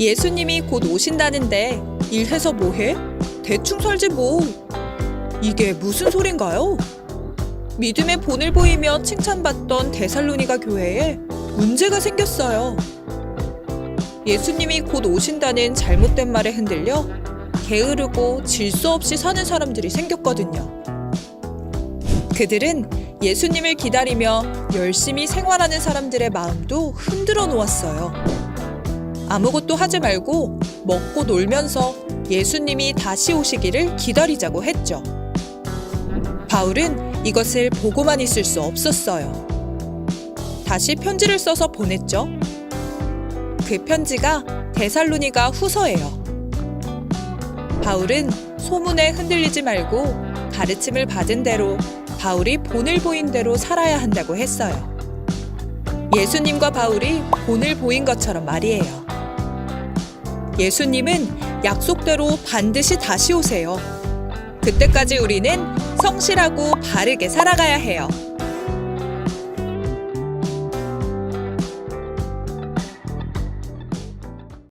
예수님이 곧 오신다는데 일해서 뭐해? 대충 살지 뭐. 이게 무슨 소린가요? 믿음의 본을 보이며 칭찬받던 데살로니가 교회에 문제가 생겼어요. 예수님이 곧 오신다는 잘못된 말에 흔들려 게으르고 질서 없이 사는 사람들이 생겼거든요. 그들은 예수님을 기다리며 열심히 생활하는 사람들의 마음도 흔들어 놓았어요. 아무것도 하지 말고 먹고 놀면서 예수님이 다시 오시기를 기다리자고 했죠. 바울은 이것을 보고만 있을 수 없었어요. 다시 편지를 써서 보냈죠. 그 편지가 데살로니가 후서예요. 바울은 소문에 흔들리지 말고 가르침을 받은 대로 바울이 본을 보인 대로 살아야 한다고 했어요. 예수님과 바울이 본을 보인 것처럼 말이에요. 예수님은 약속대로 반드시 다시 오세요. 그때까지 우리는 성실하고 바르게 살아가야 해요.